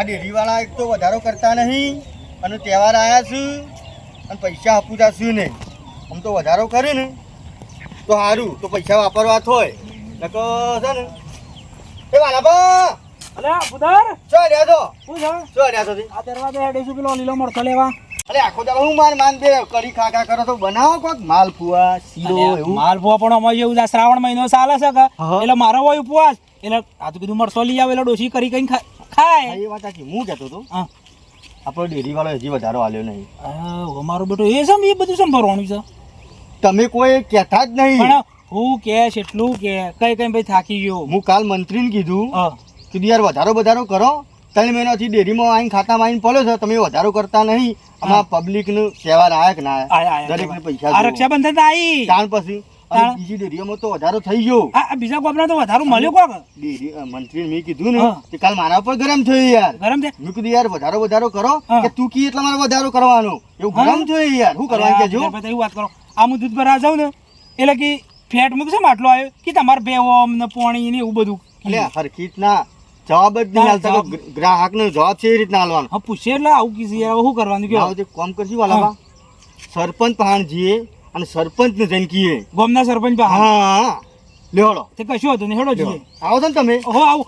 આ ડેરીવાળા એક તો વધારો કરતા નહીં અને તહેવાર આવ્યા છે અને પૈસા આપું જશું નહીં આમ તો વધારો કરે ને તો સારું તો પૈસા વાપરવા થોય નકો છે ને એ વાલાબા અલે બુધર શું રહ્યા છો? શું છે? રહ્યા છો આ દરવાજે હેડીશું પેલો લીલો મરચો લેવા. અરે આખો દાડો હું માર માન બે કરી ખાખા કરો તો બનાવો કોક? માલપુઆ શીરો એવું? માલપુઆ પણ અમારે છે, શ્રાવણ મહિનો ચાલે છે કે? એટલે મારો હોય ઉપવાસ. એટલે આ તો કીધું મરચો લઈ આવે એટલે ડોસી કરી કઈ ખાય હા, એ વાત સાચી. હું કહેતો હતો હા. આપણો ડેરી વાળો હજી વધારો આલ્યો નહીં. આ બેટો એ સમ એ બધું સમ ભરવાનું છે. તમે કોઈ કહેતા જ નહીં. હું કે છે એટલું કે કઈ કઈ ભાઈ થાકી ગયો. હું કાલ મંત્રીને કીધું. કીધું યાર વધારો વધારો કરો. ત્રણ મહિનાથી ડેરીમાં આવીને ખાતામાં આવીને પડ્યો છે. તમે વધારો કરતા નહીં. આમાં પબ્લિકનું સેવા નાયક ના. દરેકને પૈસા રક્ષાબંધન આવી તાણ પછી. બીજી ડેરીઓમાં તો વધારો થઈ ગયો. આ આ બીજા કોપના તો વધારું મળ્યો કોક? ડેરી અ, મેં કીધું ને કે કાલ મારા ઉપર ગરમ થયું યાર. ગરમ છે મેં કીધું યાર વધારો વધારો કરો. કે તું કી એટલે મારે વધારો કરવાનો. એવું ગરમ થયું યાર. શું કરવાનું કેજો? એવું વાત કરો. આ હું દૂધ ભરવા જાઉં ને એટલે કે ફેટ મૂકશે માટલો આવ્યો કે તમારે બે ઓમ ને પોણી ને એવું બધું. એટલે હરખી રીતના જવાબ જ નહીં ના, હાલતા. જવાબ. નો જવાબ છે એ રીતના હાલવાનો. હા પૂછે એટલે આવું કીધું શું કરવાનું કયો આવો કોમ કરશું વાલાબા. સરપંચ પહાણ જીએ અને સરપંચ ને જઈને કીએ. ગામના સરપંચ હા. લેવડો તે કશું હતું નહીં હેડો જઈએ. આવો છો ને તમે? હો આવો.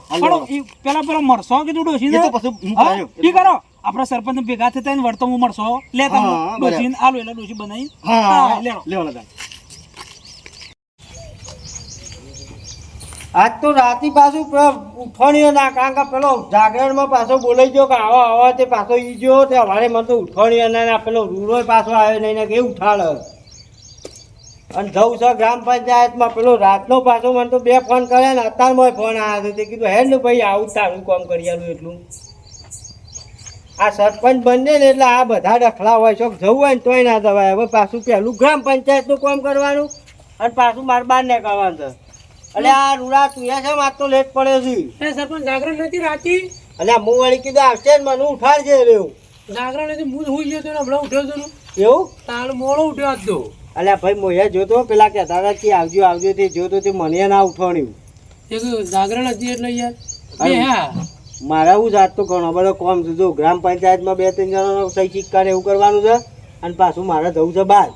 ઈ પેલા પેલો મરસો કે ડોસી છે તો પછી કરો. આપણા સરપંચ ભેગા થતા ને વળતો હું હું બરાબર. ડોસી આલુ એટલે ડોસી બનાવી હા લેવડો લેવડો. આજ તો રાતે પાછું ઉઠાણીઓ ના કારણ કે પેલો જાગરણમાં પાછો બોલાઈ ગયો કે આવો આવો તે પાછો ઈ ગયો. તે અમારે મને તો ઉઠાણીઓ ના ના પેલો રૂડો પાછો આવ્યો નહીં ને કે ઉઠાડે. અને જવું છે ગ્રામ પંચાયતમાં. પેલો રાતનો પાછો મને તો બે ફોન કર્યા ને અત્યારમાં ફોન આવ્યો હતો. તે કીધું હે ને ભાઈ આવું તારું કામ કરી એટલું. આ સરપંચ બંને ને એટલે આ બધા ડખલા હોય છે. જવું હોય ને તોય ના જવાય. હવે પાછું પહેલું ગ્રામ પંચાયતનું કામ કરવાનું અને પાછું મારે બહાર ને કરવાનું છે. એટલે આ રૂડા તું છે વાત તો લેટ પડ્યો છે? સરપંચ જાગરણ નથી રાતી? અને હું વળી કીધું આવશે ને મને ઉઠાડજે રેવું જાગરણ નથી હું હોઈ ગયો તો હમણાં ઉઠ્યો તો એવું? તાળ મોડો ઉઠ્યો આજ તો. અલ્યા ભાઈ મોહે જોતો પેલા કહેતા હતા કે આવજો આવજો તે જોતો તે મને ના ઉઠાણ્યું એક જાગરણ હતી એટલે યાર. મારા હું જાત તો ઘણો બધો કોમ છે. જો ગ્રામ પંચાયતમાં બે ત્રણ જણાનો સહી સિક્કા એવું કરવાનું છે અને પાછું મારે જવું છે બહાર.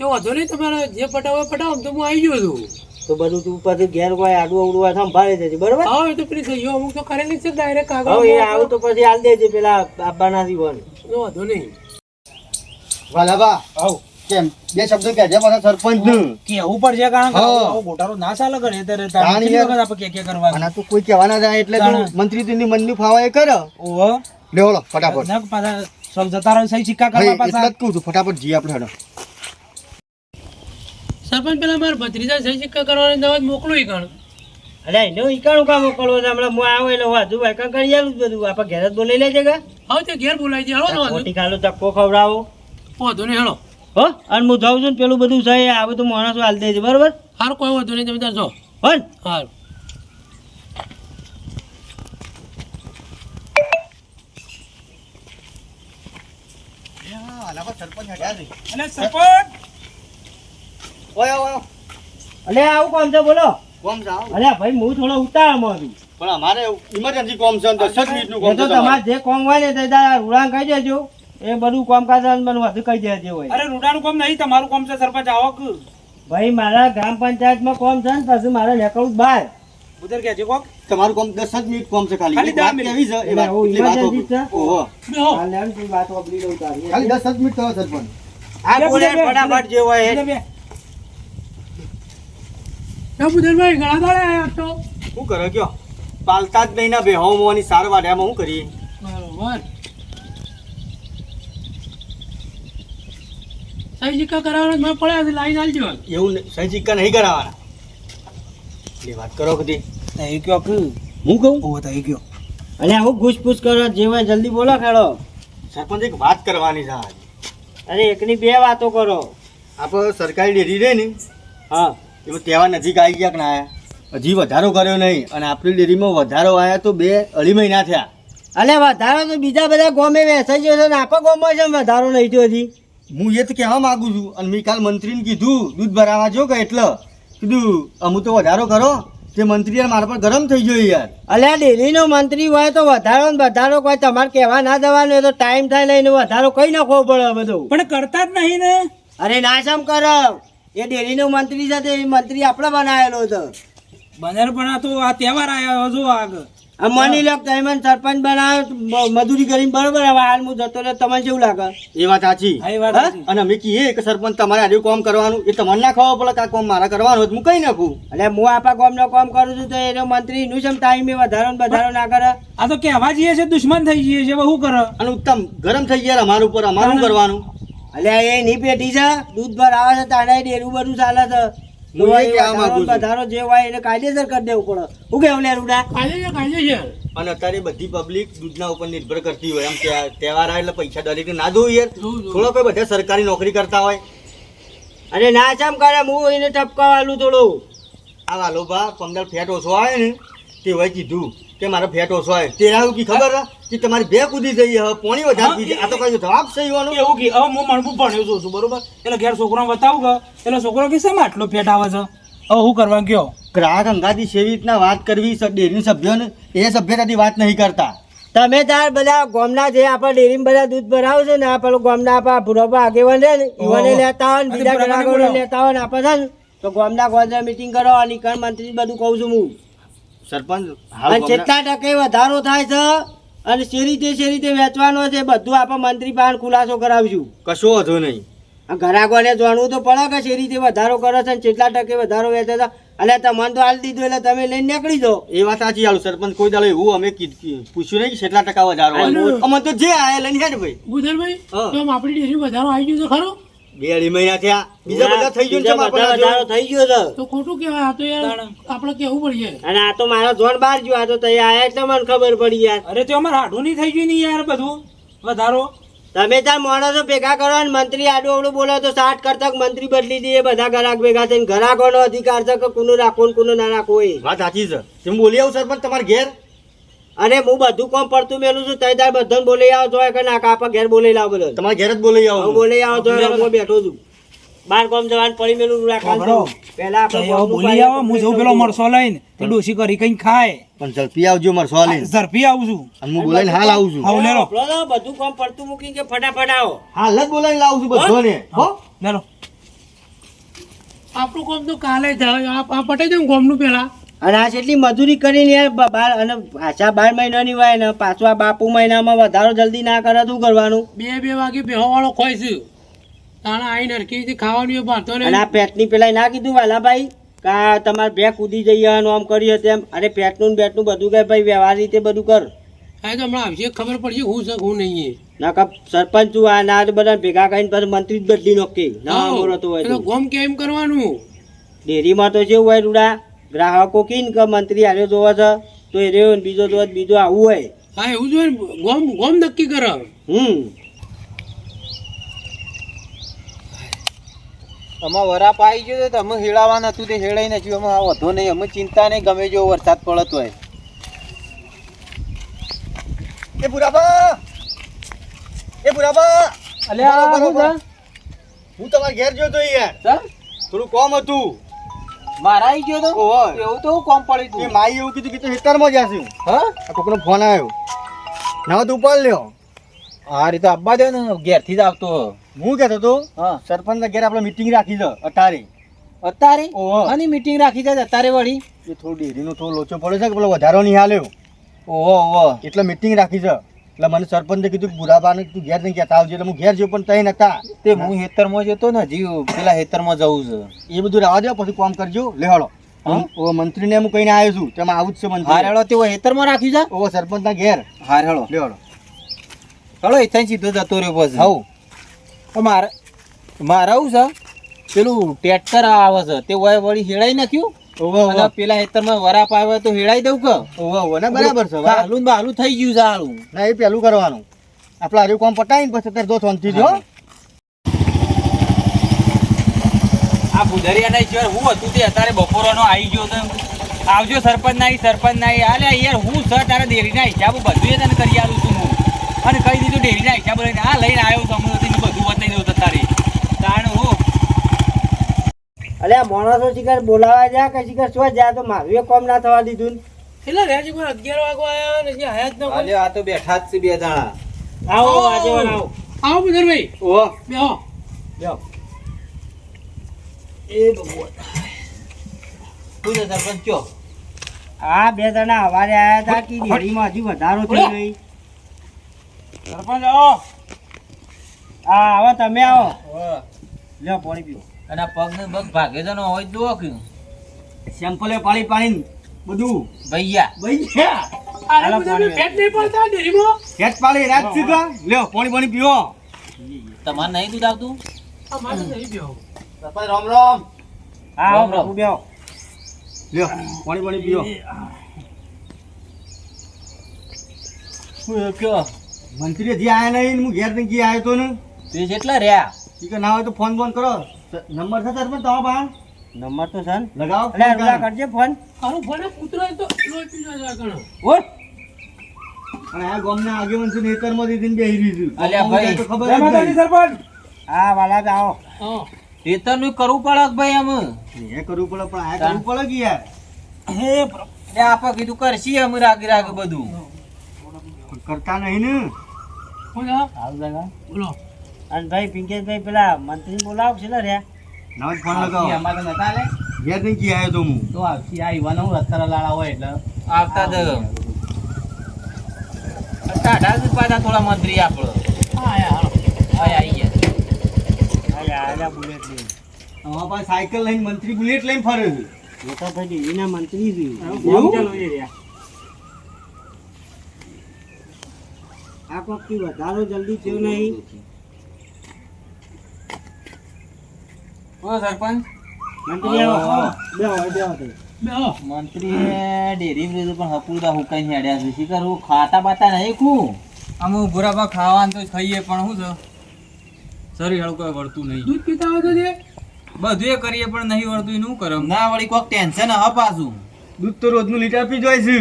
એ વાંધો નહીં તમારે જે પટાવો પટાવો તો હું આવી ગયો છું. તો બધું તું પછી ઘેર કોઈ આડું અવડું સંભાળે છે દેજે બરોબર? હા તો પેલી ગયો અમુક તો કરેલી છે ડાયરેક્ટ હવે એ આવું તો પછી હાલ દેજે પેલા આબાના જીવન. વાંધો નહીં. વાલાબા આવ. કેમ? બે શબ્દો કહેજે પાછા સરપંચ. નું કેવું પડશે કારણ કે હા. આવો- આવો ગોટાળો ના ચાલે કરે ત્યારે. તાણી તાણી વખત આપણે કે કે કરવાનું? અને આ કોઈ કહેવાના જાય એટલે તો મંત્રી તેની મનનું ફાવા એ કરે. ઓહો. ફટાફટ. ના પાછા જતા રહો સહી સિક્કા કરવા પાછા. જ કહું છું ફટાફટ જી આપણે હેડો. સરપંચ પેલા મારા ભત્રીજા સહી સિક્કા કરવાની દવા મોકલું ઈ કણ અરે એને ઈકાણું કામ મોકલવો છે? હમણાં હું આવું એટલે વાયકા કરી આલું બધું. આપણે ઘેર જ બોલાઈ લેજે કે. હવે તે ઘેર બોલાવી દે હળો તો ખોટી ખાલો ચક્કો ખવડાવો. વાંધો નહીં હળો હો અને હું જાઉં છું ને પેલું બધું છે આ બધું માણસો હાલ દેજે બરોબર? હાર કોઈ વાંધો નહીં તમે તાર જો હો ને? હારું. સરપંચ હટ્યા છે અને સરપંચ! ઓય ઓય અલે આવું કોમ છે બોલો. કોમ અરે ભાઈ હું થોડો ઉતાવળમાં છું. પણ અમારે ઇમરજન્સી કોમ છે કોમ છે તમારે જે કોમ હોય ને તે તારા કહી દેજો. એ બધું કામકાજ મને વધુ કહી દેજે હોય. અરે રૂડાનું કામ નહીં તમારું કામ છે સરપંચ આવક ભાઈ મારા ગ્રામ પંચાયતમાં કોમ છે ને પછી મારે નીકળવું બહાર ઉધર કહેજો કોક? તમારું કોમ દસ જ મિનિટ કામ છે ખાલી. ખાલી એક વાત દસ મિનિટ. કેવી છે? એ વાત હું? ઓહો. હાલ લેવાનું તું વાત ઓબલી લઉં તારી. ખાલી દસ જ મિનિટ થયો સરપંચ આ બોલે ફટાફટ જે હોય. ના બુધરભાઈ ઘણા દાડે આયા તો. શું કરે કયો? પાલતા જ નહીં ના બે હોમવાની સારવાર વાડ્યામાં શું કરીએ? બરોબર. સહી સિક્કા કરાવવાના મેં પડ્યા છે લાઈન આલજો એવું નહીં, સહી સિક્કા નહીં કરાવવાના. એ વાત કરો બધી. એ કયો હું કહું? ઓ તો એ કયો. અને હું ઘૂસપૂસ કરો જે હોય જલ્દી બોલો ખેડો. સરપંચ એક વાત કરવાની છે અરે એકની બે વાતો કરો. આપણે સરકારી ડેરી રહે ને. હા. એમાં તહેવાર નજીક આવી ગયા કે ના આવ્યા? હજી વધારો કર્યો નહીં અને આપણી ડેરીમાં વધારો આવ્યા તો બે અઢી મહિના થયા. અલે વધારો તો બીજા બધા ગોમે વેસાઈ ગયો છે ને આપણા ગોમાં છે વધારો નહીં થયો હજી? હું એ તો કહેવા માગું છું. અને મેં કાલ મંત્રીને કીધું દૂધ ભરાવા જો કે એટલે. કીધું અમુ તો વધારો કરો. તે મંત્રી યાર મારા પર ગરમ થઈ ગયો યાર. અલ્યા ડેરીનો મંત્રી હોય તો વધારો ને વધારો કોઈ તમારે કહેવા ના દેવાનું હોય તો ટાઈમ થાય લઈને વધારો કઈ નાખવો પડે બધું. પણ કરતા જ નહીં ને. અરે ના શમ કરો? એ ડેલીનો મંત્રી છે તે મંત્રી આપણે બનાવેલો છે. બનેર પણ આ તો આ તહેવાર આવ્યો જો આગળ. માની લો કે તમે સરપંચ બનાવ્યો મજૂરી કરીને બરોબર હવે હાલ હું જતો રહ્યો તમને કેવું લાગે? એ વાત સાચી? અને અમે કહીએ કે સરપંચ તમારે આજે કોમ કરવાનું એ તમને ના ખબર પડે કે આ કામ મારા કરવાનું હોય તો હું કઈ નાખું? એટલે હું આપણા ગામનો કોમ કરું છું તો એનો મંત્રી નું જેમ ટાઈમે વધારો ને વધારો ના કરે. આ તો કહેવા જઈએ છે દુશ્મન થઈ જઈએ છે શું કરો? અને ઉત્તમ ગરમ થઈ ગયા અમારું ઉપર અમારું શું કરવાનું? એટલે એ ની પેટી છે દૂધ ભર આવે છે તાણે ડેરું બધું ચાલે છે. હું એ એ કહેવા માંગુ છું. વધારો જે હોય એને કાયદેસર કરી દેવું પડે. હું કેવું લે રૂડા? અને અત્યારે બધી પબ્લિક દૂધના ઉપર નિર્ભર કરતી હોય. એમ તહેવાર આવે એટલે પૈસા દરેક ના જોવું યાર. થોડો કોઈ બધા સરકારી નોકરી કરતા હોય. અરે ના ચમ કરે? હું એને ટપકાવાલું થોડું. આ વાલોબા પંદર ફેટ ઓછો આવે ને. તે હોય કીધું કે મારો ફેટ ઓછો આવે તે આવું કી ખબર હે? કે તમારી બે કૂદી જઈ હવે પોણી વધારે પી આ તો કઈ જવાબ છે એવાનો? એવું કે હવે હું મણબુ ભણ્યો છું છું બરોબર? એટલે ઘેર છોકરો બતાવું કે એટલે છોકરો કે શેમાં આટલો ફેટ આવે છે? હવે શું કરવા ગયો? ગ્રાહક અંગાથી સેવી રીતના વાત કરવી ડેરી સભ્યોને? એ સભ્યતાથી વાત નહીં કરતા. તમે તાર બધા ગોમના જે આપણા ડેરીમાં બધા દૂધ ભરાવ છે ને આ પેલો ગામના આપણા ભૂરોપા આગેવાન છે ને ઈવોને લેતા હોય ને બીજા ગ્રાહકોને લેતા હોય ને આપણે છે ને તો ગોમના ગોંધરા મીટિંગ કરો અને કણ મંત્રી બધું કહું છું હું. સરપંચ અને જેટલા ટકે વધારો થાય છે અને શેરી શેરી વેચવાનો છે બધું આપણે મંત્રી પાસે ખુલાસો કરાવીશું કશો વાંધો નહીં. આ ગ્રાહકોને જાણવું તો પડે કે શેરી રીતે વધારો કરે છે ને કેટલા ટકે વધારો વેચે છે. એટલે તમને તો હાલ દીધું એટલે તમે લઈને નીકળી જાઓ. એ વાત સાચી ચાલુ સરપંચ કોઈ દાડો એવું અમે કીધ- પૂછ્યું નહીં કે કેટલા ટકા વધારો. અમે તો જે આયા લઈને હેડ ભાઈ. તો આપણી ડેરી વધારો આવી ગયો છે ખરો? બે અઢી મહિના થયા. બીજા બધા થઈ ગયું છે બધા થઈ ગયો છે તો ખોટું કહેવાય આ તો યાર આપણે કેવું પડીએ? અને આ તો મારો જોન બહાર ગયો આ તો તઈ આયા એટલે મને ખબર પડી યાર. અરે તો અમારે હાડું નહીં થઈ ગયું ને યાર બધું. વધારો. તમે ત્યાં માણસો ભેગા કરો ને મંત્રી આડું અવડું બોલો તો સાઠ કરતા મંત્રી બદલી દઈએ બધા ગ્રાહક ભેગા થઈને. ગ્રાહકોનો અધિકાર છે કે કોનું રાખવું ને કોનું ના રાખવું એ. વાત સાચી છે. તમે બોલી આવું સરપંચ તમારે ઘેર? અને હું બધું કોમ પડતું મેલું છું તઈ તાર બધાને બોલી આવો તો કે ના કાપા ઘેર બોલી લાવો બધો તમારે ઘેર જ બોલી હું બોલી આવો તો હું બેઠો છું. બાર કોમ જવાનું પડી મેલું રાખવાનું. પહેલા આપણે બોલી આવો હું જઉં પેલો મરસો લઈને તે ડોસી કરી કઈ ખાય. પણ ઝડપી આવજો મરસો લઈને. ઝડપી આવું છું. અને હું બોલાઈને હાલ આવું છું. આવું લેરો બધું કોમ પડતું મૂકી કે ફટાફટ આવો. હાલ જ બોલાઈને લાવું છું બધાને. હો? લેરો આપણું કોમ તો કાલે થાય આ આ પટાઈ કોમનું પેલા. અને આ જેટલી મજૂરી કરીને યાર બાર અને પાછા બાર મહિનાની હોય ને પાછું આ બાપુ મહિનામાં વધારો જલ્દી ના કરે શું કરવાનું? બે બે વાગે બેહવાળો વાળો છું તાણા આવીને રીતે ખાવાનું ભાતો ને આ પેટની પેલા ના કીધું વાલા ભાઈ આ તમારે બે કૂદી જઈએ અને આમ કરીએ તેમ અરે પેટનું ને બેટનું બધું કહે ભાઈ વ્યવહાર રીતે બધું કર. આ તો હમણાં આવશે ખબર પડશે હું છે હું નહીં ના કા સરપંચ છું આ ના બધા ભેગા કરીને પછી મંત્રી જ બદલી નોકી ના બોલો તો હોય ગોમ કેમ કરવાનું? ડેરીમાં તો જેવું હોય રૂડા. ગ્રાહકો કીન કે મંત્રી હારે જોવા છે તો એ રહ્યો બીજો જોવા બીજો આવું હોય. હા એવું જોઈએ ને. ગોમ ગોમ નક્કી કરો હમ. અમાર વરાપ આવી ગયો તો અમે હેળાવાનું હતું તે હેળાઈ નથી અમે આ વધો નહીં અમે ચિંતા નહીં ગમે જો વરસાદ પડત હોય. એ બુરાબા એ બુરાબા અલ્યા. હું તમારા ઘેર જોતો તો યાર થોડું કોમ હતું. મારા આવી ગયો તો. એવું તો કોમ પડી એ તું માઈ એવું કીધું કે તું હેતરમાં જ હશે હા. કોકનો ફોન આવ્યો. ના તું ઉપાડ લ્યો. હા રીતે આપવા દે ને ઘેરથી જ આવતો હું કહેતો તો હા. સરપંચના ઘેર આપણે મીટિંગ રાખી છે અટારે. અત્યારે ઓહો. આની મીટિંગ રાખી છે અત્યારે વળી? એ થોડું ડેરીનો થોડો લોચો પડ્યો છે કે પેલો વધારો નહીં હાલ્યો. ઓહો ઓહો એટલે મીટિંગ રાખી છે. એટલે મને સરપંચે કીધું કે બુરાબાને તું ઘેર નહીં કહેતા આવજે એટલે હું ઘેર જ્યો પણ તઈ નતા તે હું હેતરમાં જતો ને જીવ પેલા હેતરમાં જવું છે. એ બધું રહેવા દો પછી કામ કરજો લેહળો હા? ઓ મંત્રીને હું કહીને આવ્યો છું તેમાં આવું જ છે મંત્રી. હારેળો તેઓ હેતરમાં રાખ્યું છે? ઓ સરપંચના ઘેર. હારેળો લેહળો હળો એ એથાઈ સીધો જતો રહ્યો પછી. હવ મારે મારે આવું છે? પેલું ટ્રેક્ટર આવે છે તે વળી હેળાઈ નાખ્યું? અને પેલા હેતરમાં વરાપ આવે તો હેળાઈ દઉં કે? ઓહો ઓવો ના બરાબર છે હાલું ને હાલું થઈ ગયું છે હાલું. ના એ પેલું કરવાનું. આપણે હારું કામ પટાવીને પછી અત્યારે જો શાંતિ જો આ ભુદરિયાના યાર હું હતું તે અત્યારે બપોરનો આવી ગયો તો આવજો સરપંચ નહીં સરપંચ નહીં આલે યાર હું સર તારા ડેરીના હિસાબો બધું તને કરી આવું છું હું. અને કહી દીધું ડેરીના હિસાબો લઈને આ લઈને આવ્યો છું અમે બધું બતાવી દઉં તારે. આ માણસો શિકાર બોલાવા જાય કે શિકાર શું જાય? તો મારું એ કોમ ના થવા દીધું ને. એટલે રેજી કોઈ અગિયાર વાગો આવ્યા ને હજી હયાત જ ન કોઈ. આ તો બેઠા જ છે બે જણા. આવો આજે આવો. આવો ભૂદેરભાઈ ઓ. બેહો બેહો એ ભગવાન. કોઈ સરપંચ કયો? આ બે જણા અવારે આયા હતા કે ડેરીમાં હજી વધારો થઈ ગઈ સરપંચ આવો. હા આવો તમે આવો. લ્યો પાણી પીવો. અને પગ ને પગ ભાગે તો ને હોય જુઓ કે સેમ્પલે પાણી પાણી બધું ભૈયા અરે હાલો પાણી પેટ નહીં પડતા ડેરીમો? પેટ પાણી રાત સીધા. લ્યો પાણી પાણી પીવો તમારે નહીં દૂધ આવતું અમારે નહીં બેહો સરપંચ રામ રામ. હા રામ રામ. લ્યો પાણી પાણી કયો? મંત્રી જે આયા નહીં હું ઘેર નહીં આવ્યો તો ને? તે જેટલા રહ્યા. ઈ કે ના હોય તો ફોન બોન કરો. નંબર છે સરપંચ તમારા પાસે નંબર તો ને. લગાવો અરે રૂલા કરજે ફોન. આનું ફોન કૂતરો તો લોટી પીનો જાય ઘણો. અને આ ગામના આગેવાન છે નેતરમાં દીધીને બેહી રીધું છે. અલ્યા ભાઈ. ખબર નહીં. સરપંચ. હા વાલા જાઓ હા. નું કરવું પડે ભાઈ આમ? એ કરવું પડે પણ આ કરવું પડે કે યાર? હે. એટલે આપણે કીધું કરશી અમે રાગે રાગે બધું. કરતા નહીં ને. બોલો. બોલો. અને ભાઈ પિંકેશભાઈ પેલા મંત્રી બોલાવશે છે ને રહ્યા ના તો ફોન લગાવો. અમારે નતા લે? ઘેર નહીં આવ્યો તો હું. તો આવશી આ યુવાનો હું રસ્તા લાળા હોય એટલે. આવતા જ ટાઢા જ પાછા થોડા મંત્રી આપણો. સાયકલ લઈને મંત્રી બુલેટ લઈને ફરે છે. એ ભાઈ ડેરીના મંત્રી છે. ચાલો રહ્યા. આ કોકથી વધારો જલ્દી થયો નહીં. બોલો સરપંચ. મંત્રી આવો બેહો. બેહો મંત્રી ડેરી બધું પણ હપુડા હુકાઈ હેડ્યા છે. શી કરું? ખાતા બાતા નહીં કું? અમે ભૂરાબા ખાવાનું તો ખાઈએ પણ શું છે? શરીર હળું કોઈ વળતું નહીં. દૂધ પીતા હોય તો દે. બધું એ કરીએ પણ નહીં વળતું એનું કરમ. ના વળી કોઈક ટેન્શન હ પાછું. દૂધ તો રોજનું લીટર પી જાય છે.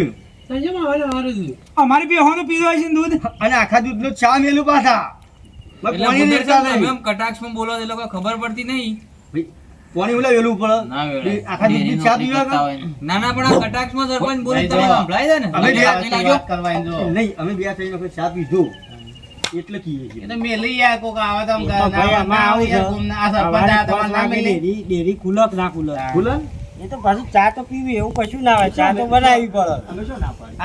અમારે હવે હારું છે દૂધ? અને આખા દૂધનો ચા મેલું પાછા. કટાક્ષમાં બોલો એ લોકો ખબર પડતી નહીં. પાણી પડે. આખા ચા ડેરી પીવા નોકરી કરતા કા? હોય. ને. ના ના પણ આ કટાક્ષમાં સરપંચ બોલે નહીં તમે જો. સંભળાય છે ને? અમે બે લઈ લાજો. નહીં અમે બે ત્રણ વખત ચા પીધો એટલે કીએ તો ભાઈ આવું છે. સવારે પાંચ વાગે ડેરી ડેરી ખુલક ના ખુલક. ખુલે? એ તો પાછું ચા તો પીવી એવું કશું ના હોય. ચા તો બનાવી પડે. અમે શું ના પાડીએ?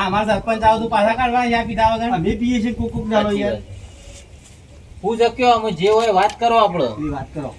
અમે પીએ છીએ કોક કોક દાડો યાર. હું જક્યો અમે જે હોય વાત કરો આપણે વાત કરો.